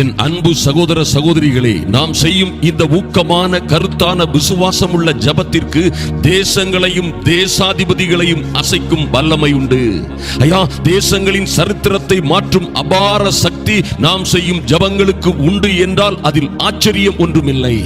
என் அன்பு சகோதர சகோதரிகளே நாம் செய்யும் இந்த ஊக்கமான கருத்தான விசுவாசம் உள்ள ஜபத்திற்கு தேசங்களையும் தேசாதிபதிகளையும் அசைக்கும் வல்லமை உண்டு. ஐயா தேசங்களின் சரித்திரத்தை மாற்றும் அபார சக்தி நாம் செய்யும் ஜபங்களுக்கு உண்டு என்றால் அதில் ஆச்சரியம் ஒன்றுமில்லை.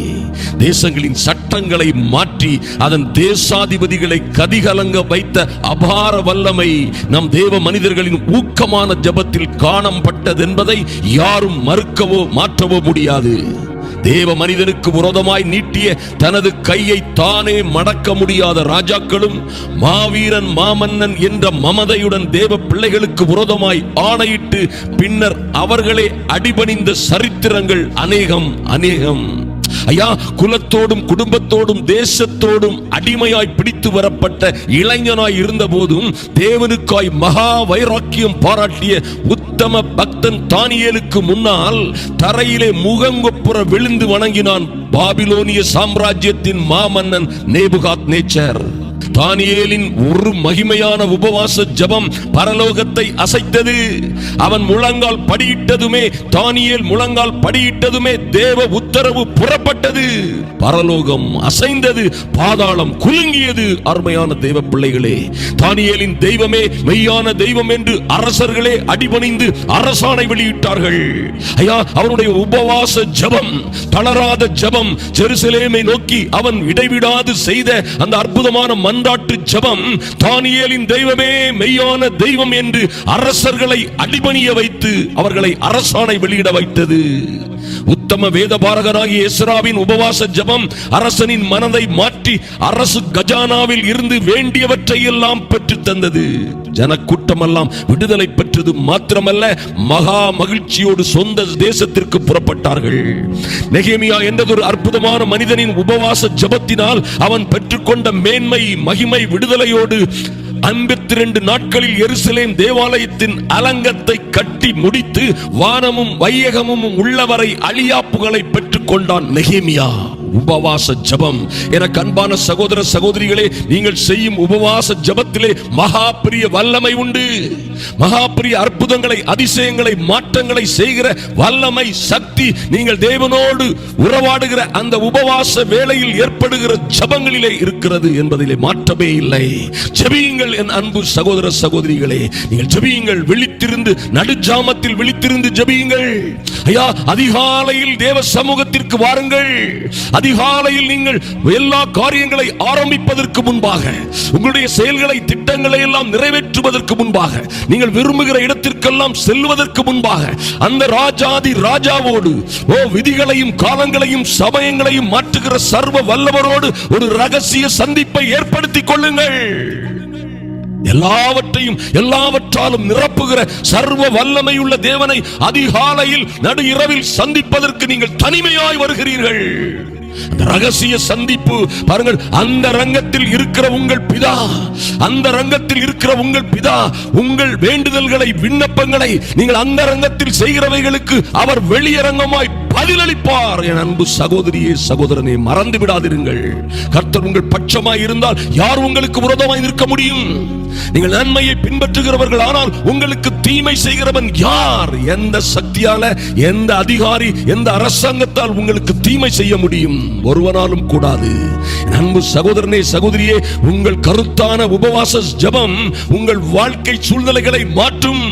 தேசங்களின் சட்டங்களை மாற்றி அதன் தேசாதிபதிகளை கதிகலங்க வைத்த அபார வல்லமை நம் தேவ மனிதர்களின் ஊக்கமான ஜபத்தில் காணப்பட்டதென்பதை யாரும் மறுக்க மறுக்கவோ மாற்றவோ முடியாது. தேவ மனிதனுக்கு விரோதமாய் நீட்டிய தனது கையை தானே மடக்க முடியாத ராஜாக்களும் மாவீரன் மாமன்னன் என்ற மமதையுடன் தேவ பிள்ளைகளுக்கு விரோதமாய் ஆணையிட்டு பின்னர் அவர்களே அடிபணிந்த சரித்திரங்கள் அநேகம் அநேகம். ஐயா குலத்தோடும் குடும்பத்தோடும் தேசத்தோடும் அடிமையாய் பிடித்து வரப்பட்ட இளைஞனாய் இருந்த போதும் தேவனுக்காய் மகா வைராக்கியம் பாராட்டிய உத்தம பக்தன் தானியேலுக்கு முன்னால் தரையிலே முகங்கொப்புற விழுந்து வணங்கினான் பாபிலோனிய சாம்ராஜ்யத்தின் மாமன்னன் நேபுகாத் நேச்சர் தானியேலின் ஒரு மகிமையான உபவாச ஜபம் பரலோகத்தை அசைத்தது. அவன் முழங்கால் படியிட்டதுமே தானியேல் முழங்கால் படியிட்டதுமே தேவ உத்தரவு புறப்பட்டது. பரலோகம் அசைந்தது பாதாளம் குலுங்கியது அருமையான தெய்வ பிள்ளைகளே. தானியேலின் தெய்வமே மெய்யான தெய்வம் என்று அரசர்களே அடிபணிந்து அரசாணை வெளியிட்டார்கள். ஐயா அவனுடைய உபவாச ஜபம் தளராத ஜபம் ஜெருசலேமை நோக்கி அவன் இடைவிடாது செய்த அந்த அற்புதமான மாந்தாட்டு ஜபம். தானியலின் தெய்வமே மெய்யான தெய்வம் என்று அரசர்களை அடிபணிய வைத்து அவர்களை அரசாணை வெளியிட வைத்தது. உத்தம வேதபாரகராகிய எஸ்ராவின் உபவாச ஜபம் அரசனின் மனதை மாற்றி அரசு கஜானாவில் இருந்து வேண்டியவற்றை எல்லாம் பெற்று தந்தது. ஜனக்கூட்டமெல்லாம் விடுதலை பெற்றது மாத்திரமல்ல மகா மகிழ்ச்சியோடு சொந்த தேசத்திற்கு புறப்பட்டார்கள். நெகேமியா என்றதொரு அற்புதமான மனிதனின் உபவாச ஜபத்தினால் அவன் பெற்றுக்கொண்ட மேன்மை மகிமை விடுதலையோடு ஐம்பத்தி ரெண்டு நாட்களில் எருசலேம் தேவாலயத்தின் அலங்கத்தை கட்டி முடித்து வானமும் வையகமும் உள்ளவரை அழியாப்புகளை பெற்றுக்கொண்டான் நெகேமியா. உபவாச ஜபம். எனக்கு அன்பான சகோதர சகோதரிகளே நீங்கள் செய்யும் உபவாச ஜபத்திலே மகா பெரிய வல்லமை உண்டு. மகா பெரிய அற்புதங்களை அதிசயங்களை மாற்றங்களை செய்கிற வல்லமை சக்தி நீங்கள் தேவனோடு உறவாடுகிற அந்த உபவாச வேளையில் ஏற்படுகிற ஜபங்களிலே இருக்கிறது என்பதிலே மாற்றமே இல்லை. ஜெபியுங்கள் என் அன்பு சகோதர சகோதரிகளே நீங்கள் ஜெபியுங்கள். விழித்திருந்து நடுஜாமத்தில் விழித்திருந்து ஜெபியுங்கள். ஐயா அதிகாலையில் தேவ சமூகத்திற்கு வாருங்கள். அதிகாலையில் நீங்கள் எல்லா காரியங்களை ஆரம்பிப்பதற்கு முன்பாக உங்களுடைய செயல்களை திட்டங்களை எல்லாம் நிறைவேற்றுவதற்கு முன்பாக நீங்கள் விரும்புகிற இடத்திற்கெல்லாம் செல்வதற்கு முன்பாக அந்த ராஜாதி ராஜாவோடு ஓ விதிகளையும் காலங்களையும் சமயங்களையும் மாற்றுகிற சர்வ வல்லவரோடு ஒரு ரகசிய சந்திப்பை ஏற்படுத்திக் கொள்ளுங்கள். எல்லாவற்றையும் எல்லாவற்றாலும் நிரப்புகிற சர்வ வல்லமை உள்ள தேவனை அதிகாலையில் நடு இரவில் சந்திப்பதற்கு நீங்கள் தனிமையாய் வருகிறீர்கள். ரகசிய சந்திப்பு பாருங்கள் அந்த ரங்கத்தில் இருக்கிற உங்கள் பிதா அந்த ரங்கத்தில் இருக்கிற உங்கள் பிதா உங்கள் வேண்டுதல்களை விண்ணப்பங்களை நீங்கள் அந்த ரங்கத்தில் செய்கிறவைகளுக்கு அவர் வெளியரங்கமாய் பதிலளிப்பார் என் அன்பு சகோதரியே சகோதரனே மறந்து விடாதிருங்கள். கர்த்தர் உங்கள் பட்சமாய் இருந்தால் யார் உங்களுக்கு விரோதமாய் நிற்க முடியும்? நீங்கள் நன்மையை பின்பற்றுகிறவர்கள் ஆனால் உங்களுக்கு தீமை செய்கிறவன் யார்? எந்த சக்தியால எந்த அதிகாரி எந்த அரசாங்கத்தால் உங்களுக்கு தீமை செய்ய முடியும்? ஒருவனாலும் கூடாது. அன்பு சகோதரனே சகோதரியே உங்கள் கருத்தான உபவாச ஜபம் உங்கள் வாழ்க்கை சூழ்நிலைகளை மாற்றும்.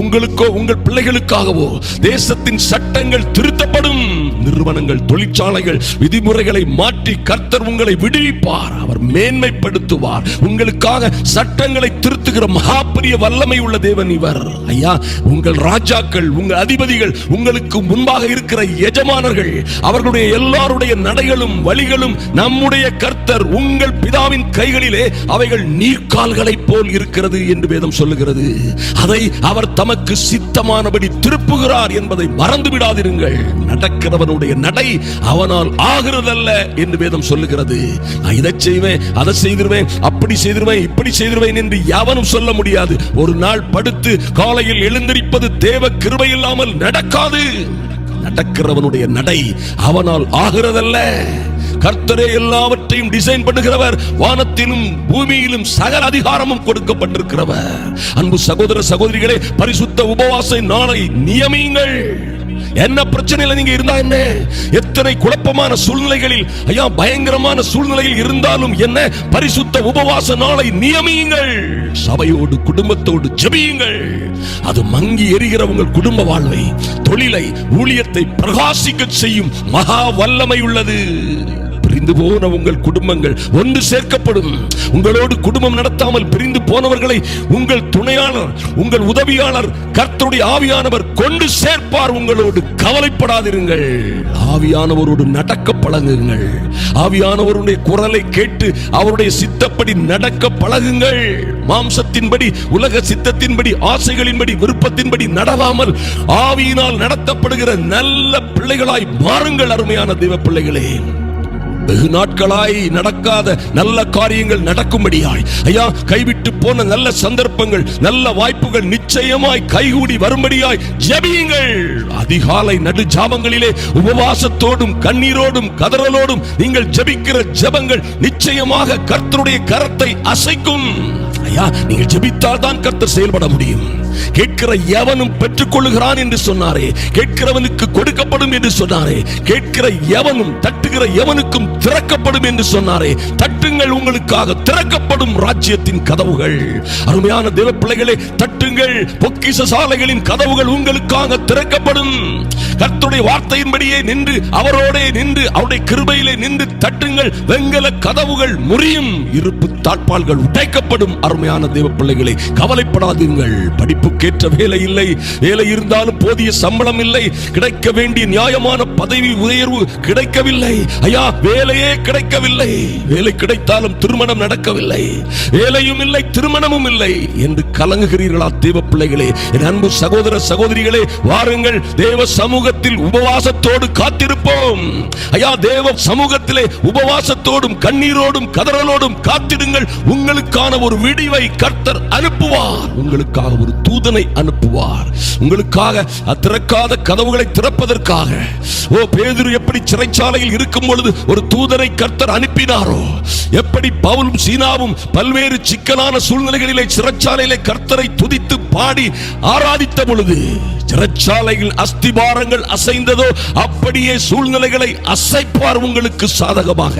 உங்களுக்கோ உங்கள் பிள்ளைகளுக்காகவோ தேசத்தின் சட்டங்கள் திருத்தப்படும். நிறுவனங்கள் தொழிற்சாலைகள் விதிமுறைகளை மாற்றி கர்த்தர் உங்களை விடுவிப்பார். அவர் மேன்மைப்படுத்துவார். உங்களுக்காக சட்டங்களை திருத்துகிற மகாபெரிய வல்லமை உள்ள தேவன் இவர். ஐயா உங்கள் ராஜாக்கள் உங்கள் அதிபதிகள் உங்களுக்கு முன்பாக இருக்கிற எஜமானர்கள் அவர்களுடைய எல்லாருடைய நடைகளும் வழிகளும் நம்முடைய கர்த்தர் உங்கள் பிதாவின் கைகளிலே அவைகள் நீர்க்கால்களைப் போல் இருக்கிறது என்று வேதம் சொல்லுகிறது. அதை அவர் தமக்கு சித்தமானபடி திருப்புகிறார் என்பதை மறந்து விடாதிருங்கள். நடக்கிறவனுடைய நடை அவனால் ஆகிறதல்ல என்று வேதம் சொல்லுகிறது. நான் இதை செய்வேன் அதை செய்திருவேன் அப்படி செய்திருவேன் இப்படி செய்திருவேன் என்று எவனும் சொல்ல முடியாது. ஒரு நாள் படுத்து காலையில் எழுந்திருப்பது தேவ கிருபை இல்லாமல் நடக்காது. நடக்கிறவனுடைய நடை அவனால் ஆகிறதல்ல. கர்த்தரே எல்லாவற்றையும் டிசைன் பண்ணுகிறவர். வானத்திலும் பூமியிலும் சகல அதிகாரமும் கொடுக்கப்பட்டிருக்கிறவர். அன்பு சகோதர சகோதரிகளே பரிசுத்த உபவாச நாளை நியமியுங்கள். என்ன பிரச்சனையில நீங்க இருந்தா என்ன? எத்தனை குழப்பமான சூழ்நிலைகளில் ஐயா பயங்கரமான சூழ்நிலையில் இருந்தாலும் என்ன? பரிசுத்த உபவாச நாளை நியமியுங்கள். சபையோடு குடும்பத்தோடு ஜெபியுங்கள். அது மங்கி எரிகிற உங்கள் குடும்ப வாழ்வை தொழிலை ஊழியத்தை பிரகாசிக்க செய்யும் மகா வல்லமை உள்ளது. பிரிந்து போன உங்கள் குடும்பங்கள் ஒன்று சேர்க்கப்படும். உங்களோடு குடும்பம் நடத்தாமல் பிரிந்து போனவர்களை உங்கள் துணையாளர் உங்கள் உதவியாளர் கர்த்தருடைய ஆவியானவர் கொண்டு சேர்ப்பார். உங்களோடு கவலைப்படாதிருங்கள். ஆவியானவரோடு நடக்க பழகுங்கள். ஆவியானவருடைய குரலை கேட்டு அவருடைய சித்தப்படி நடக்க பழகுங்கள். மாம்சத்தின்படி உலக சித்தத்தின்படி ஆசைகளின்படி விருப்பத்தின்படி நடவாமல் ஆவியினால் நடத்தப்படுகிற நல்ல பிள்ளைகளாய் மாறுங்கள் அருமையான தெய்வ பிள்ளைகளே. வெகு நாட்களாய் நடக்காத நல்ல காரியங்கள் நடக்கும்படியாய். ஐயா கைவிட்டு போன நல்ல சந்தர்ப்பங்கள் நல்ல வாய்ப்புகள் நிச்சயமாய் கைகூடி வரும்படியாய் ஜெபியுங்கள். அதிகாலை நடு ஜாமங்களிலே உபவாசத்தோடும் கண்ணீரோடும் கதறலோடும் நீங்கள் ஜெபிக்கிற ஜெபங்கள் நிச்சயமாக கர்த்தருடைய கரத்தை அசைக்கும். ஐயா நீங்கள் ஜபித்தால் தான் கர்த்தர் செயல்பட முடியும். கேட்கிற எவனும் பெற்றுக் கொள்ளுகிறான் என்று சொன்னாரே கேட்கிறவனுக்கு கொடுக்கப்படும் என்று சொன்னாரே கேட்கிற எவனும் தட்டுகிற எவனுக்கும் திறக்கப்படும் என்று சொன்னாரே தட்டுங்கள் உங்களுக்காக திறக்கப்படும் ராஜ்யத்தின் கதவுகள். அருமையான தேவ பிள்ளைகளே தட்டுங்கள் பொக்கிச சாலைகளின் கதவுகள் உங்களுக்காக திறக்கப்படும். கர்த்துடைய வார்த்தையின்படியே நின்று அவரோடே நின்று அவருடைய கிருபையிலே நின்று தட்டுங்கள் வெங்கல கதவுகள் முறியும் இருப்பு தாழ்பால்கள் உடைக்கப்படும். அருமையான தேவ பிள்ளைகளை கவலைப்படாதீர்கள் படிப்பு படிப்புக்கேற்ற வேலை இல்லை வேலை இருந்தாலும் போதிய சம்பளம் இல்லை. கிடைக்க வேண்டிய நியாயமான பதவி உயர்வு கிடைக்கவில்லை. ஐயா வேலையே கிடைக்கவில்லை. வேலை கிடைத்தாலும் திருமணம் நடக்கவில்லை. வேலையும் இல்லை திருமணமும் இல்லை என்று கலங்குகிறீர்களா தேவ பிள்ளைகளே? என் அன்பு சகோதர சகோதரிகளே வாருங்கள். தேவ சமூகத்தில் உபவாசத்தோடு காத்திருப்போம். ஐயா தேவ சமூகத்திலே உபவாசத்தோடும் கண்ணீரோடும் கதறலோடும் காத்திடுங்கள். உங்களுக்கான ஒரு விடிவை கர்த்தர் அனுப்புவார். உங்களுக்காக ஒரு தூதனை அனுப்புவார். உங்களுக்காக திறக்காத கதவுகளை திறப்பதற்காக. ஓ பேதுரு எப்படி சிறைச்சாலையில் இருக்கும் பொழுது ஒரு தூதனை கர்த்தர் அனுப்பினாரோ? எப்படி பவுலும் சீனாவும் பல்வேறு சிக்கலான சூழ்நிலைகளிலே சிறைச்சாலையிலே கர்த்தரை துதித்து பாடி ஆராதித்த பொழுது சிறைச்சாலையில் அஸ்திபாரங்கள் அசைந்ததோ அப்படியே சூழ்நிலைகளை அசைப்பார் உங்களுக்கு சாதகமாக.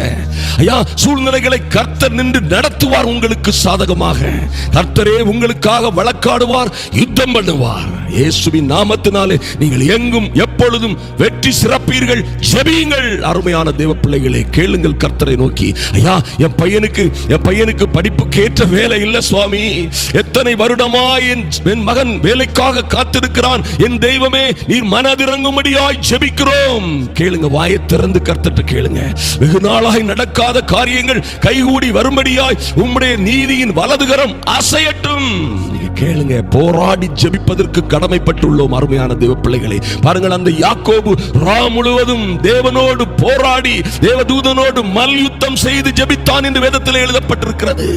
ஐயா சூழ்நிலைகளை கர்த்தர் நின்று நடத்துவார் உங்களுக்கு சாதகமாக. கர்த்தரே உங்களுக்காக வழக்காடுவார் யுத்தம் பண்ணுவார். இயேசுவின் நாமத்தினாலே நீங்கள் எங்கும் எப்பொழுதும் வெற்றி சிறப்பீர்கள். ஜெபியுங்கள். அருமையான தேவ பிள்ளைகளே கேளுங்கள் கர்த்தரை நோக்கி. ஐயா என் பையனுக்கு என் பையனுக்கு படிப்புக்கு ஏற்ற வேலை இல்லை சுவாமி. எத்தனை வருடமா என் என் மகன் வேலைக்காக காத்திருக்கிறான். என் தெய்வமே நீர் மனதிறங்கும்படியாய் ஜெபிக்கிறோம். கேளுங்க வாயை திறந்து கர்த்தட்டு கேளுங்க. வெகு நாளாய் நடக்காத காரியங்கள் கைகூடி வரும்படியாய் உம்முடைய நீதியின் வலதுகரம் அசையட்டும். கேளுங்க போராடி ஜெபிப்பதற்கு கடமைப்பட்டுள்ளோம் அருமையான தேவ பிள்ளைகளை. பாருங்கள் அந்த யாக்கோபு ரா முழுவதும் தேவனோடு போராடி தேவதூதனோடு மல்யுத்தம் செய்து ஜெபித்தான் என்று வேதத்தில் எழுதப்பட்டிருக்கிறது.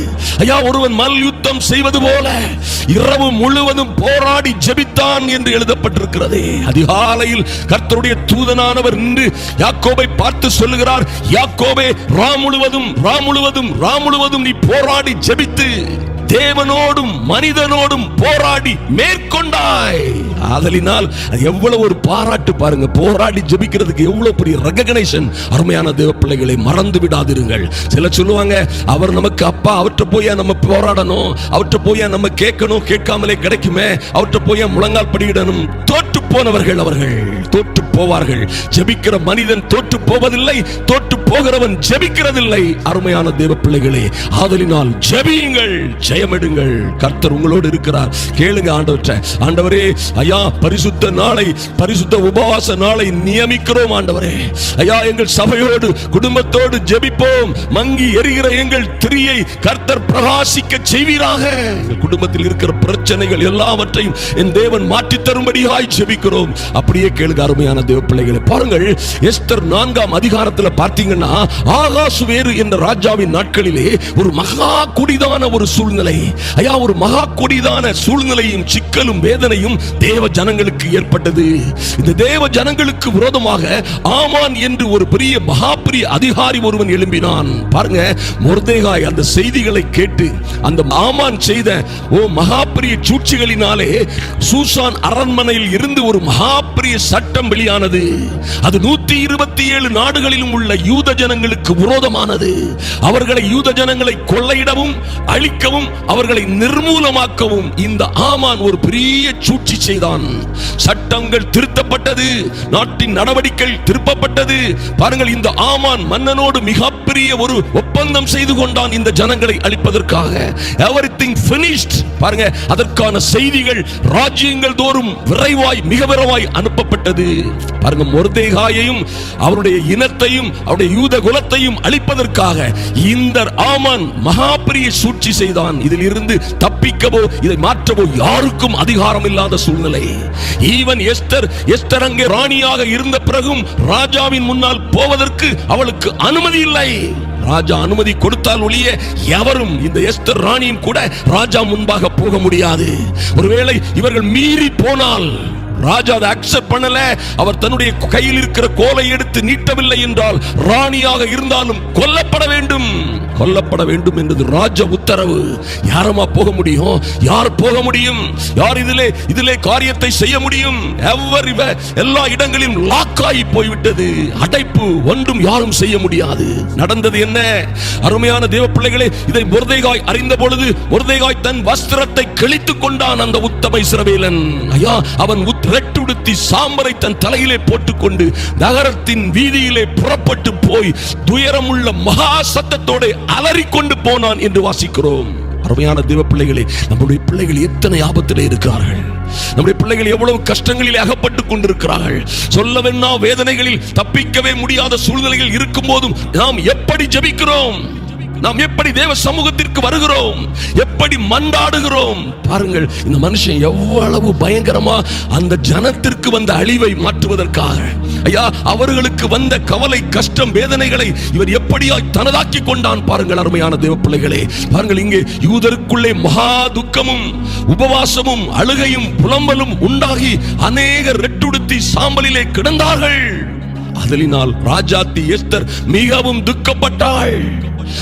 ஐயா ஒருவன் மல்யுத்தம் செய்வது போல இரவு முழுவதும் போராடி ஜெபித்தான் என்று எழுதப்பட்டிருக்கிறது. அதிகாலையில் கர்த்தருடைய தூதனானவர் நின்று யாக்கோபை பார்த்து சொல்லுகிறார் யாக்கோபே ரா முழுவதும் ரா முழுவதும் ரா முழுவதும் நீ போராடி ஜெபித்து தேவனோடும் மனிதனோடும் போராடி மேற்கொண்டாய். ஆதலினால் அது எவ்வளவு ஒரு பாராட்டு பாருங்க. போராடி ஜெபிக்கிறதுக்கு எவ்வளவு பெரிய ரெகக்னைசன் அருமையான தேவ பிள்ளைகளை மறந்து விடாதிருங்கள். சில சொல்லுவாங்க அவர் நமக்கு அப்பா அவற்றை போய் நம்ம போராடணும்? அவற்றை போய் நம்ம கேட்கணும்? கேட்காமலே கிடைக்குமே. அவற்றை போய் முழங்கால் படியிடணும்? தோற்று போனவர்கள் அவர்கள். தோற்று போவார்கள் ஜெபிக்கிற மனிதன் தோற்று போவதில்லை தோற்று போகிறவன் ஜெபிக்கிறதில்லை. அருமையான தேவ பிள்ளைகளே ஆதலினால் ஜெபியுங்கள் ஜெயமெடுங்கள். கர்த்தர் உங்களோடு இருக்கிறார். கேளுங்க ஆண்டவற்றை ஆண்டவரே ஐயா பரிசுத்த நாளை பரிசுத்த உபவாச நாளை நியமிக்கிறோம் ஆண்டவரே. ஐயா எங்கள் சபையோடு குடும்பத்தோடு ஜெபிப்போம். மங்கி எரிகிற எங்கள் திரியை கர்த்தர் பிரகாசிக்க செய்வீராக. குடும்பத்தில் இருக்கிற பிரச்சனைகள் எல்லாவற்றையும் என் தேவன் மாற்றி தரும்படியாய் ஜெபிக்கிறோம். அப்படியே கேளுங்க அருமையான தேவ பிள்ளைகளை பாருங்கள் எஸ்தர் நான்காம் அதிகாரத்தில் பார்த்தீங்கன்னா ஆகாசு வேறு என்ற ராஜாவின் நாட்களிலே ஒரு மகா கொடிதான ஒரு சூழ்நிலை. ஐயா ஒரு மகா கொடிதான சூழ்நிலையும் சிக்கலும் வேதனையும் தேவ ஜனங்களுக்கு ஏற்பட்டது. இந்த தேவ ஜனங்களுக்கு விரோதமாக ஆமான் என்று ஒரு பெரிய மகா பெரிய அதிகாரி ஒருவன் எழும்பினான். பாருங்க முர்தேகாய் அந்த செய்திகளை கேட்டு அந்த ஆமான் செய்த ஓ மகா பெரிய சூழ்ச்சிகளினாலே சூசான் அரண்மனையில் இருந்து ஒரு மகாபிரிய சட்டம் வெளியானது. அது நூத்தி இருபத்தி ஏழு நாடுகளிலும் உள்ள யூத ஜனங்களுக்கு விரோதமானது. அவர்களை யூத ஜனங்களை கொள்ளையிடவும் அழிக்கவும் அவர்களை நிர்மூலமாக்கவும் இந்த ஆமான் ஒரு பெரிய சூழ்ச்சி செய்தான். சட்டங்கள் திருத்தப்பட்டது நாட்டின் நடவடிக்கை திருப்பப்பட்டது. பாருங்கள் இந்த ஆமான் மன்னனோடு மிகப்பெரிய ஒரு ஒப்பந்தம் செய்து கொண்டான் இந்த ஜனங்களை அழிப்பதற்காக. எவரிதிங் திங் பாருங்க அதற்கான செய்திகள் ராஜ்யங்கள் தோறும் விரைவாய் மிக அதிகபரமாய் அனுப்பப்பட்டது. பாருங்க மொர்தேகாயையும் அவருடைய இனத்தையும் அவருடைய யூத குலத்தையும் அழிப்பதற்காக இந்த ஆமான் மகாபெரிய சூழ்ச்சி செய்தான். இதில் இருந்து தப்பிக்கவோ இதை மாற்றவோ யாருக்கும் அதிகாரம் இல்லாத சூழ்நிலை. ஈவன் எஸ்தர் எஸ்தர் அங்கே ராணியாக இருந்த பிறகும் ராஜாவின் முன்னால் போவதற்கு அவளுக்கு அனுமதி இல்லை. ராஜா அனுமதி கொடுத்தால் ஒழிய எவரும் இந்த எஸ்தர் ராணியும் கூட ராஜா முன்பாக போக முடியாது. ஒருவேளை இவர்கள் மீறி போனால் ராஜா அதை அக்செப்ட் பண்ணல. அவர் தன்னுடைய கையில் இருக்கிற கோலை எடுத்து நீட்டவில்லை என்றால் ராணியாக இருந்தாலும் கொல்லப்பட வேண்டும். கொல்லப்பட வேண்டும் என்பது ராஜ உத்தரவு. யாரமா போக முடியும்? யார் போக முடியும்? யார் இதிலே இதிலே காரியத்தை செய்ய முடியும்? எவர் இவ எல்லா இடங்களிலும் லாக் ஆகி போய்விட்டது. அடைப்பு ஒன்றும் யாரும் செய்ய முடியாது. நடந்தது என்ன? அருமையான தேவ பிள்ளைகளே இதை முருதைகாய் அறிந்த பொழுது முருதைகாய் தன் வஸ்திரத்தை கிழித்துக் கொண்டான் அந்த உத்தமை சிறவேலன் ஐயா அவன் உத்த ரெட்டுடுத்தி சாம்பரை தன் தலையிலே போட்டுக்கொண்டு நகரத்தின் வீதியிலே புறப்பட்டு போய் துயரமுள்ள மகா சத்தத்தோட அலறிக்கொண்டு போனான் என்று வாசிக்கிறோம். அருமையான தெய்வ பிள்ளைகளே நம்முடைய பிள்ளைகள் எத்தனை ஆபத்திலே இருக்கிறார்கள். நம்முடைய பிள்ளைகள் எவ்வளவு கஷ்டங்களில் அகப்பட்டு கொண்டிருக்கிறார்கள். சொல்லவென்னா வேதனைகளில் தப்பிக்கவே முடியாத சூழ்நிலைகள் இருக்கும் போதும் நாம் எப்படி ஜெபிக்கிறோம்? நாம் எப்படி தேவ சமூகத்திற்கு வருகிறோம்? எப்படி மன்றாடுகிறோம்? பாருங்கள் இந்த மனுஷன் எவ்வளவு பயங்கரமா அந்த ஜனத்திற்கு வந்த அழிவை மாற்றுவதற்காக. ஐயா அவர்களுக்கு வந்த கவலை கஷ்டம் வேதனைகளை இவர் எப்படியாய் தனதாக்கி கொண்டான் பாருங்கள் அருமையான தேவ பிள்ளைகளே பாருங்கள் இங்கே யூதருக்குள்ளே மகா துக்கமும் உபவாசமும் அழுகையும் புலம்பலும் உண்டாகி அநேகர் ரெட்டுடுத்தி சாம்பலிலே கிடந்தார்கள். அதலினால் ராஜாத்தி எஸ்தர் மிகவும் துக்கப்பட்டாள்.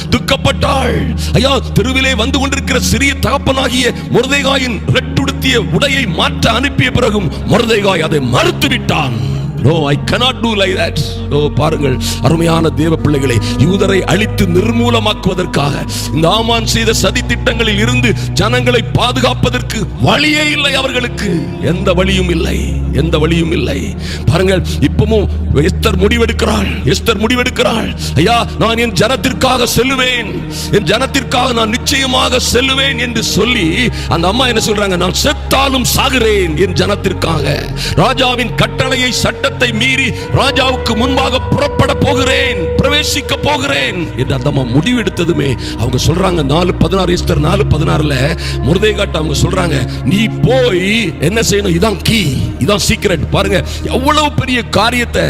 துக்கப்பட்டாள். ஐயா தெருவிலே வந்து கொண்டிருக்கிற சிறிய தகப்பனாகிய முருதைகாயின் ரெட்டுடுத்திய உடையை மாற்ற அனுப்பிய பிறகும் முருதைகாய் அதை மறுத்து விட்டான் no I cannot do like that ஓ பாருங்கள் அருமையான தேவ பிள்ளைகளை யூதரை அழித்து நிர்மூலமாக்குவதற்காக இந்த ஆமான் செய்த சதி திட்டங்களில் இருந்து ஜனங்களை பாதுகாப்பதற்கு வழியே இல்லை அவர்களுக்கு. எந்த வழியும் இல்லை எந்த வழியும் இல்லை. பாருங்கள் இப்பவும் எஸ்தர் முடிவெடுக்கிறாள் எஸ்தர் முடிவெடுக்கிறாள். ஐயா நான் என் ஜனத்திற்காக செல்லுவேன். என் ஜனத்திற்காக நான் நிச்சயமாக செல்லுவேன் என்று சொல்லி அந்த அம்மா என்ன சொல்றாங்க? நான் செத்தாலும் சாகிறேன் என் ஜனத்திற்காக. ராஜாவின் கட்டளையை சட்டத்தை மீறி ராஜாவுக்கு முன்பாக புறப்பட போகிறேன். பிரவேசிக்க போகிறேன் என்று அந்த அம்மா முடிவெடுத்ததுமே அவங்க சொல்றாங்க நாலு பதினாறு எஸ்தர் நாலு பதினாறுல முருதைகாட்ட அவங்க சொல்றாங்க நீ போய் என்ன செய்யணும்? இதான் கீ இதான் சீக்ரெட் பாருங்க எவ்வளவு பெரிய காரியத்தை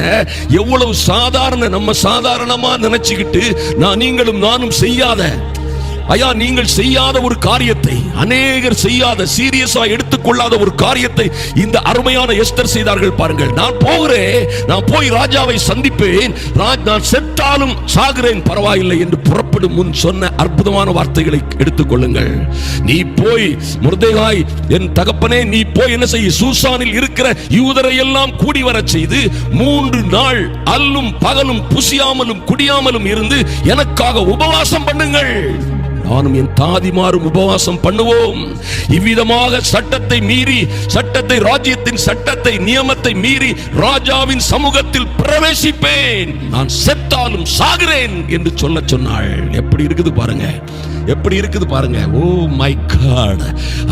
எவ்வளவு சாதாரண நம்ம சாதாரணமா நினைச்சுக்கிட்டு நான் நீங்களும் நானும் செய்யாத ஐயா நீங்கள் செய்யாத ஒரு காரியத்தை அநேகர் செய்யாத சீரியஸா எடுத்துக்கொள்ளாத ஒரு காரியத்தை இந்த அருமையான எஸ்தர் செய்தார்கள் பாருங்கள். நான் போகிறேன் நான் போய் ராஜாவை சந்திப்பேன் ராஜ் நான் செத்தாலும் சாகிறேன் பரவாயில்லை என்று புறப்படும் முன் சொன்ன அற்புதமான வார்த்தைகளை எடுத்துக்கொள்ளுங்கள் நீ போய் முருதேகாய் என் தகப்பனே நீ போய் என்ன செய்ய? சூசானில் இருக்கிற யூதரை எல்லாம் கூடி வர செய்து மூன்று நாள் அல்லும் பகலும் புசியாமலும் குடியாமலும் இருந்து எனக்காக உபவாசம் பண்ணுங்கள். நானும் என் தாதிமாரும் உபவாசம் பண்ணுவோம். இவ்விதமாக சட்டத்தை மீறி சட்டத்தை ராஜ்யத்தின் சட்டத்தை நியமத்தை மீறி ராஜாவின் சமூகத்தில் பிரவேசிப்பேன். நான் செத்தாலும் சாகிறேன் என்று சொல்ல சொன்னாள். எப்படி இருக்குது பாருங்க. எப்படி இருக்குது பாருங்க. ஓ மை காட்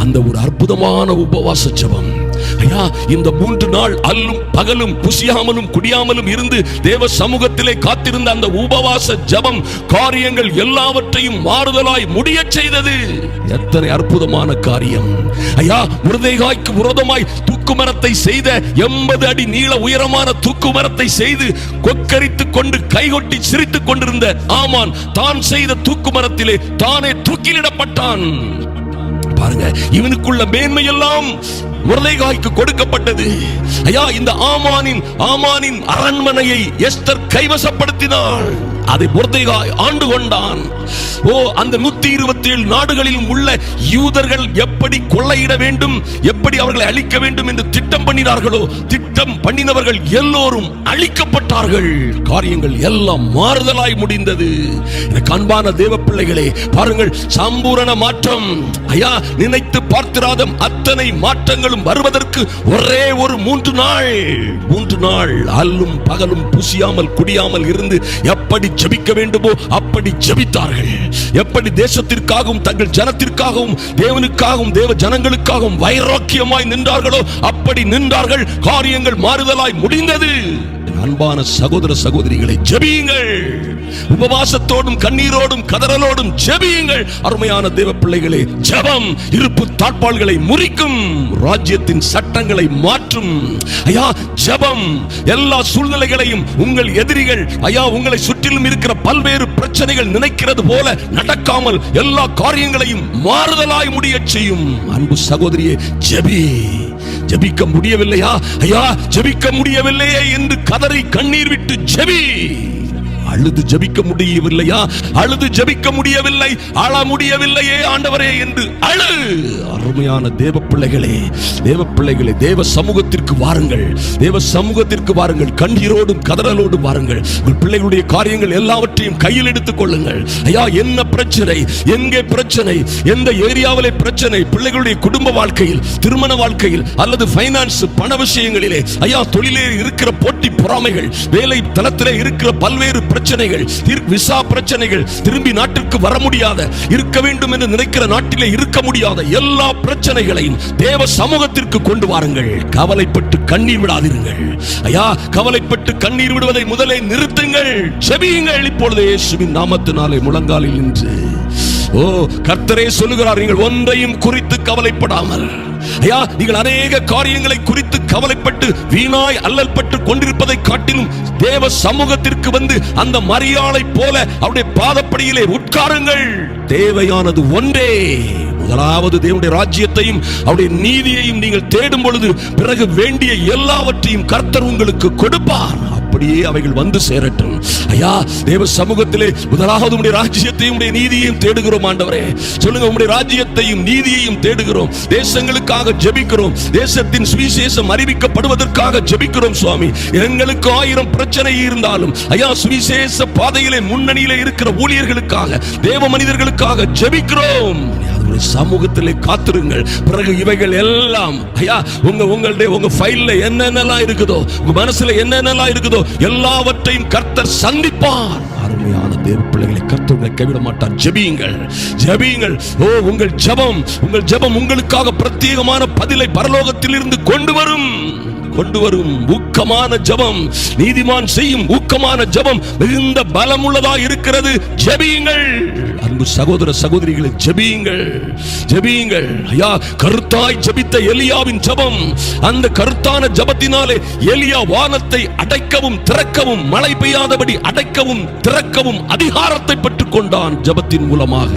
அந்த ஒரு அற்புதமான உபவாச ஜெபம். ஐயா இந்த மூன்று நாள் அல்லும் பகலும் புசியாமலும் குடியாமலும் இருந்து தேவ சமூகத்திலே காத்திருந்த அந்த உபவாச ஜபம் காரியங்கள் எல்லாவற்றையும் மாறுதலாய் முடியச் செய்தது. எத்தனை அற்புதமான காரியம். ஐயா முருதைகாய்க்கு விரோதமாய் தூக்கு மரத்தை செய்த எண்பது அடி நீள உயரமான தூக்கு மரத்தை செய்து கொக்கரித்துக் கொண்டு கைகொட்டி சிரித்துக் கொண்டிருந்த ஆமான் தான் செய்த தூக்கு மரத்திலே தானே தூக்கிலிடப்பட்டான். பாருங்க. இவனுக்குள்ள மேன்மை எல்லாம் முருதைகாய்க்கு கொடுக்கப்பட்டது. ஐயா இந்த ஆமானின் ஆமானின் அரண்மனையை எஸ்தர் கைவசப்படுத்தினாள். அதை முர்தைகாய் ஆண்டு கொண்டான். ஓ அந்த நூத்தி இருபத்தி ஏழு நாடுகளிலும் உள்ள யூதர்கள் எப்படி கொள்ளையிட வேண்டும் எப்படி அவர்களை அழிக்க வேண்டும் என்று திட்டம் பண்ணினார்களோ திட்டம் பண்ணினவர்கள் எல்லோரும் அழிக்கப்பட்டார்கள். காரியங்கள் எல்லாம் மாறுதலாய் முடிந்தது. எனக்கு அன்பான தேவ பிள்ளைகளே பாருங்கள் சம்பூரண மாற்றம். ஐயா நினைத்து பார்த்திராத அத்தனை மாற்றங்களும் வருவதற்கு ஒரே ஒரு மூன்று நாள். மூன்று நாள் அல்லும் பகலும் புசியாமல் குடியாமல் இருந்து எப்படி ஜபிக்க வேண்டுமோ அப்படி ஜபித்தார்கள். எப்படி தேசத்திற்காகவும் தங்கள் ஜனத்திற்காகவும் தேவனுக்காகவும் தேவ ஜனங்களுக்காகவும் வைராக்கியமாய் நின்றார்களோ அப்படி நின்றார்கள். காரியங்கள் மாறுதலாய் முடிந்தது. அன்பான சகோதர சகோதரிகளை ஜெபியுங்கள். உபவாசத்தோடும் கண்ணீரோடும் கதறலோடும் ஜெபியுங்கள். அருமையான தேவ பிள்ளைகளே ஜெபம் இருப்பு தாட்பால்களை முறிக்கும் ராஜ்யத்தின் சட்டங்களை மாற்றும். ஐயா ஜெபம் எல்லா சூழ்நிலைகளையும் உங்கள் எதிரிகள் ஐயா உங்களை சுற்றிலும் இருக்கிற பல்வேறு பிரச்சனைகள் நினைக்கிறது போல நடக்காமல் எல்லா காரியங்களையும் மாறுதலாய் முடியச் செய்யும். அன்பு சகோதரியே ஜெபி. ஜெபிக்க முடியவில்லையா? ஐயா ஜெபிக்க முடியவில்லையே என்று கதறி கண்ணீர் விட்டு ஜெபி. அழுது ஜெபிக்க முடியவில்லையா? அழுது ஜெபிக்க முடியவில்லை. அழ முடியவில்லையே ஆண்டவரே என்று அழு. அருமையான தேவ பிள்ளைகளே தேவ பிள்ளைகளே தேவ சமூகத்திற்கு வாருங்கள். தேவ சமூகத்திற்கு வாருங்கள். கண்ணீரோடும் கதறலோடும் வாருங்கள். உங்கள் பிள்ளைகளுடைய காரியங்கள் எல்லாவற்றையும் கையில் எடுத்துக் கொள்ளுங்கள். ஐயா என்ன பிரச்சனை? எங்கே பிரச்சனை? எந்த ஏரியாவிலே பிரச்சனை? பிள்ளைகளுடைய குடும்ப வாழ்க்கையில் திருமண வாழ்க்கையில் அல்லது பைனான்ஸ் பண விஷயங்களிலே. ஐயா தொழிலே இருக்கிற போட்டி பொறாமைகள் வேலை தளத்திலே இருக்கிற பல்வேறு பிரச்சனைகள் விசா பிரச்சனைகள் திரும்பி நாட்டிற்கு வர முடியாத இருக்க வேண்டும் என்று நினைக்கிற நாட்டிலே இருக்க முடியாத எல்லா பிரச்சனைகளையும் தேவ சமூகத்திற்கு கொண்டு வாருங்கள். கவலைப்பட்டு கண்ணீர் விடாதிருங்கள். ஐயா கவலைப்பட்டு கண்ணீர் விடுவதை முதலே நிறுத்துங்கள். செபியுங்கள். இப்பொழுது இயேசுவின் நாமத்தினாலே முழங்காலில் நின்று. ஓ கர்த்தரே சொல்லுகிறார் நீங்கள் ஒன்றையும் குறித்து கவலைப்படாமல். ஐயா நீங்கள் அநேக காரியங்களை குறித்து கவலைப்பட்டு வீணாய் அல்லல்பட்டு கொண்டிருப்பதை காட்டிலும் தேவ சமூகத்திற்கு வந்து அந்த மரியாளை போல அவருடைய பாதப்படியிலே உட்காருங்கள். தேவையானது ஒன்றே. முதலாவது தேவனுடைய ராஜ்யத்தையும் அவருடைய நீதியையும் நீங்கள் தேடும் பொழுது பிறகு வேண்டிய எல்லாவற்றையும் கர்த்தர் உங்களுக்கு கொடுப்பார். அப்படியே அவைகள் வந்து சேரட்டும். ஐயா தேவ சமூகத்திலே முதலாவது உடைய ராஜ்யத்தையும் உடைய நீதியையும் தேடுகிறோம் ஆண்டவரே. சொல்லுங்க உடைய ராஜ்யத்தையும் நீதியையும் தேடுகிறோம். தேசங்களுக்காக ஜெபிக்கிறோம். தேசத்தின் சுவிசேஷம் அறிவிக்கப்படுவதற்காக ஜெபிக்கிறோம் சுவாமி. எங்களுக்கு ஆயிரம் பிரச்சனை இருந்தாலும் ஐயா சுவிசேஷ பாதையிலே முன்னணியிலே இருக்கிற ஊழியர்களுக்காக தேவ மனிதர்களுக்காக ஜெபிக்கிறோம். அவருடைய சமூகத்திலே காத்திருங்கள். பிறகு இவைகள் எல்லாம் ஐயா உங்க உங்களுடைய உங்க ஃபைல்ல என்னென்னலாம் இருக்குதோ உங்க மனசுல என்னென்னலாம் இருக்குதோ எல்லாவற்றையும் கர்த்தர் சந்திப்பார். அருமையான தேவ பிள்ளைகளை கர்த்தர் உங்களை கைவிட மாட்டார் ஜெபியுங்கள் ஜெபியுங்கள். ஓ உங்கள் ஜெபம் உங்கள் ஜெபம் உங்களுக்காக பிரத்யேகமான பதிலை பரலோகத்திலிருந்து கொண்டு வரும். கொண்டு வரும் ஊக்கமான ஜெபம் நீதிமான் செய்யும் ஊக்கமான ஜெபம் மிகுந்த பலமுள்ளதா இருக்கிறது. ஜபியுங்கள். அன்பு சகோதர சகோதரிகளை ஜபியுங்கள். ஜெபியுங்கள். ஐயா கருத்தாய் ஜபித்த எலியாவின் ஜெபம் அந்த கருத்தான ஜெபத்தினாலே எலியா வானத்தை அடைக்கவும் திறக்கவும் மழை பெய்யாதபடி அடைக்கவும் திறக்கவும் அதிகாரத்தை பெற்றுக் கொண்டான் ஜெபத்தின் மூலமாக.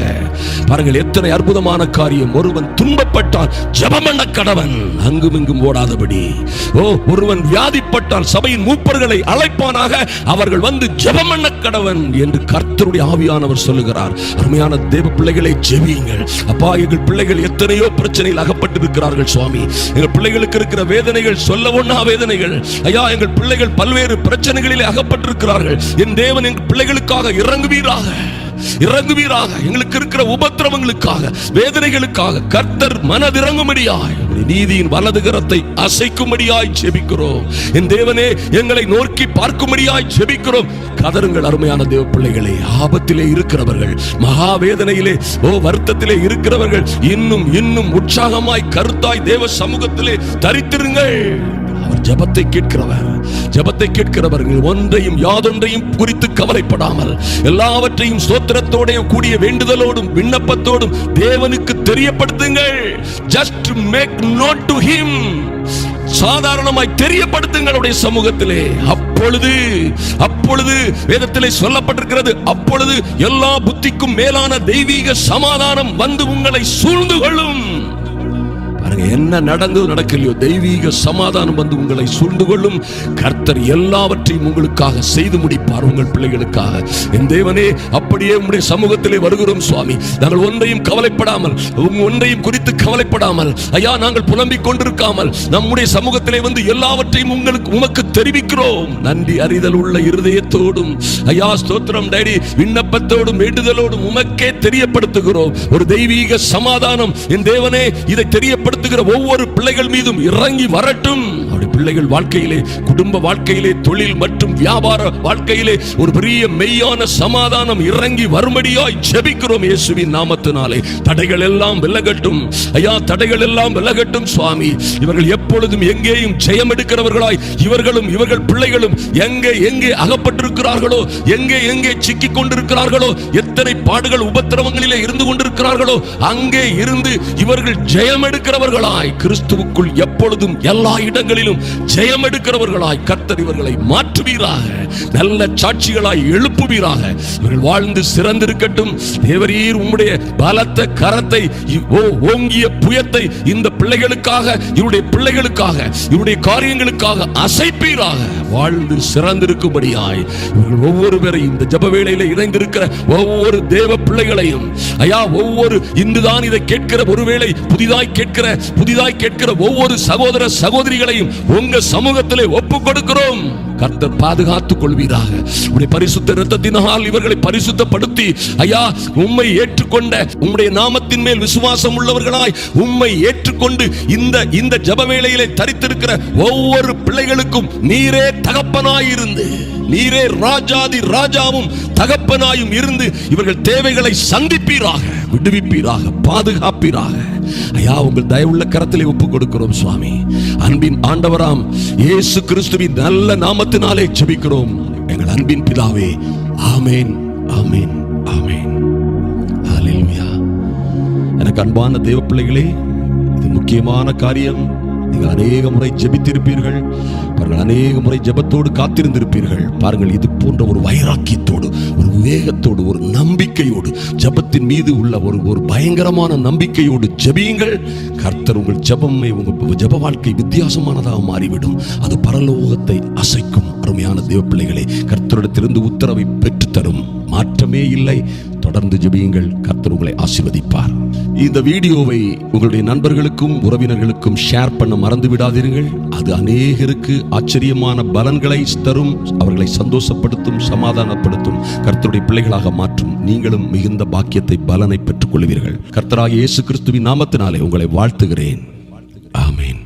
பாருங்கள் எத்தனை அற்புதமான காரியம். ஒருவன் துன்பப்பட்டான் ஜெபமண்ண கடவன். அங்கும் இங்கும் ஓடாதபடி. ஓ ஒருவன் வியாதிப்பட்டால் சபையின் மூப்பர்களை அழைப்பானாக அவர்கள் வந்து ஜெபமண்ண கடவன் என்று கர்த்தருடைய ஆவியானவர் சொல்லுகிறார். அருமையான தேவ பிள்ளைகளை ஜெபியுங்கள். அப்பா எங்கள் பிள்ளைகள் எத்தனையோ பிரச்சனையில் அகப்பட்டிருக்கிறார்கள் சுவாமி. எங்கள் பிள்ளைகளுக்கு இருக்கிற வேதனைகள் சொல்ல ஒண்ணா வேதனைகள். ஐயா எங்கள் பிள்ளைகள் பல்வேறு பிரச்சனைகளிலே அகப்பட்டிருக்கிறார்கள். என் தேவன் எங்கள் பிள்ளைகளுக்காக இறங்குவீராக. இறங்குவீராக. எங்களுக்கு இருக்கிற உபத்திரவங்களுக்காக வேதனைகளுக்காக கர்த்தர் மனதிறங்கும்படியாய் நீதியின் வலது கரத்தை அசைக்கும்படியாய் ஜெபிக்கிறோம். என் தேவனே எங்களை நோக்கி பார்க்கும்படியாய் ஜெபிக்கிறோம். கதருங்கள் அருமையான தேவ பிள்ளைகளே ஆபத்திலே இருக்கிறவர்கள் மகா வேதனையிலே ஓ வருத்தத்திலே இருக்கிறவர்கள் இன்னும் இன்னும் உற்சாகமாய் கருத்தாய் தேவ சமூகத்திலே தரித்திருங்கள். ஜபத்தை கேட்கிறவர். ஜபத்தை கேட்கிறவர்கள் ஒன்றையும் யாதொன்றையும் குறித்து கவலைப்படாமல் எல்லாவற்றையும் சோத்திரத்தோடையும் கூடிய வேண்டுதலோடும் விண்ணப்பத்தோடும் தேவனுக்கு தெரியப்படுத்துங்கள். Just make note to him சாதாரணமாய் தெரியப்படுத்துங்கள் சமூகத்திலே. அப்பொழுது அப்பொழுது வேதத்திலே சொல்லப்பட்டிருக்கிறது அப்பொழுது எல்லா புத்திக்கும் மேலான தெய்வீக சமாதானம் வந்து உங்களை சூழ்ந்து கொள்ளும். பாருங்க என்ன நடந்தது நடக்கலையோ தெய்வீக சமாதானம் வந்து உங்களை சூழ்ந்து கொள்ளும். கர்த்தர் எல்லாவற்றையும் உங்களுக்காக செய்து முடிப்பார் உங்கள் பிள்ளைகளுக்காக. என் தேவனே அப்படியே உங்களுடைய சமூகத்திலே வருகிறோம் சுவாமி. நாங்கள் ஒன்றையும் கவலைப்படாமல் ஒன்றையும் குறித்து கவலைப்படாமல் ஐயா நாங்கள் புலம்பிக் கொண்டிருக்காமல் நம்முடைய சமூகத்திலே வந்து எல்லாவற்றையும் உங்களுக்கு உமக்கு தெரிவிக்கிறோம். நன்றி அறிதல் உள்ள இருதயத்தோடும் ஐயா ஸ்தோத்திரம் டேடி விண்ணப்பத்தோடும் வேண்டுதலோடும் உமக்கே தெரியப்படுத்துகிறோம். ஒரு தெய்வீக சமாதானம். என் தேவனே இதை பயன்படுத்துகிற ஒவ்வொரு பிள்ளைகள் மீதும் இறங்கி வரட்டும். நம்முடைய பிள்ளைகள் வாழ்க்கையிலே குடும்ப வாழ்க்கையிலே தொழில் மற்றும் வியாபார வாழ்க்கையிலே ஒரு பெரிய மெய்யான சமாதானம் இறங்கி வரும்படியாய் ஜெபிக்கிறோம் இயேசுவின் நாமத்தினாலே. தடைகள் எல்லாம் விலகட்டும். ஐயா தடைகள் எல்லாம் விலகட்டும் சுவாமி. இவர்கள் எப்பொழுதும் எங்கேயும் ஜெயம் எடுக்கிறவர்களாய் இவர்களும் இவர்கள் பிள்ளைகளும் எங்கே எங்கே அகப்பட்டிருக்கிறார்களோ எங்கே எங்கே சிக்கிக் கொண்டிருக்கிறார்களோ எத்தனை பாடுகள் உபத்திரவங்களிலே இருந்து கொண்டிருக்கிறார்களோ அங்கே இருந்து இவர்கள் ஜெயம் எடுக்கிறவர்களாய். கிறிஸ்துவுக்குள் எப்பொழுதும் எல்லா இடங்களிலும் ஜெயம் எடுக்கிறவர்களாய் கர்த்தர் இவர்களை மாற்றுவீராக. நல்ல சாட்சிகளாய் எழுப்புவீராக. இவர்கள் வாழ்ந்து சிறந்திருக்கட்டும். தேவரீர் உம்முடைய பலத்த கரத்தை ஓங்கிய புயத்தை இந்த பிள்ளைகளுக்காக இவருடைய பிள்ளைகளுக்காக இவருடைய காரியங்களுக்காக அசைப்பீராக. வாழ்ந்து சிறந்திருக்கும்படியாய். இவர்கள் ஒவ்வொரு பேரையும் இந்த ஜப வேளையில இணைந்திருக்கிற ஒவ்வொரு தேவ பிள்ளைகளையும் ஐயா ஒவ்வொரு இன்றுதான் இதை கேட்கிற ஒருவேளை புதிதாய் கேட்கிற புதிதாய் கேட்கிற ஒவ்வொரு சகோதர சகோதரிகளையும் உங்க சமூகத்திலே ஒப்பு கொடுக்கிறோம். கர்த்தர் பாதுகாத்துக் கொள்வீராக. உடைய பரிசுத்த இரத்தத்தினால் இவர்களை பரிசுத்தப்படுத்தி ஐயா உம்மை ஏற்றுக்கொண்ட உம்முடைய நாமத்தின் மேல் விசுவாசம் உள்ளவர்களாய் உம்மை ஏற்றுக்கொண்டு இந்த இந்த ஜப வேளையிலே தரித்திருக்கிற ஒவ்வொரு பிள்ளைகளுக்கும் நீரே தகப்பனாயிருந்து நீரே ராஜாதி ராஜாவும் தகப்பனாயும் இருந்து இவர்கள் தேவைகளை சந்திப்பீராக விடுவிப்பீராக பாதுகாப்பீராக. ஐயா உங்கள் தயவுள்ள கரத்திலே ஒப்பு கொடுக்கிறோம் சுவாமி. அன்பின் ஆண்டவராம் இயேசு கிறிஸ்துவின் நல்ல நாமத்தினாலே ஜெபிக்கிறோம். எங்கள் அன்பின் பிதாவே ஆமேன் ஆமேன் ஆமேன். எனக்கு அன்பான தெய்வ பிள்ளைகளே இது முக்கியமான காரியம். நீங்கள் அநேக முறை ஜெபித்திருப்பீர்கள். பாருங்கள் அநேக முறை ஜெபத்தோடு காத்திருந்திருப்பீர்கள். பாருங்கள் இது போன்ற ஒரு வைராக்கியத்தோடு வேகத்தோடு ஒரு நம்பிக்கையோடு ஜெபத்தின் மீது உள்ள ஒரு ஒரு பயங்கரமான நம்பிக்கையோடு ஜெபியுங்கள். கர்த்தர் உங்கள் ஜெபமே உங்கள் ஜெப வாழ்க்கை வித்தியாசமானதாக மாறிவிடும். அது பரலோகத்தை அசைக்கும். அருமையான தேவ பிள்ளைகளை கர்த்தரிடத்திலிருந்து உத்தரவை பெற்றுத்தரும். மாற்றமே இல்லை. தொடர்ந்து ஜெபியுங்கள். கர்த்தர் உங்களை ஆசீர்வதிப்பார். இந்த வீடியோவை உங்களுடைய நண்பர்களுக்கும் உறவினர்களுக்கும் ஷேர் பண்ண மறந்து விடாதீர்கள். அது அநேகருக்கு ஆச்சரியமான பலன்களை தரும் அவர்களை சந்தோஷப்படுத்தும் சமாதானப்படுத்தும் கர்த்தருடைய பிள்ளைகளாக மாற்றும் நீங்களும் மிகுந்த பாக்கியத்தை பலனை பெற்றுக் கொள்வீர்கள் கர்த்தராக இயேசு கிறிஸ்துவின் நாமத்தினாலே உங்களை வாழ்த்துகிறேன். ஆமென்.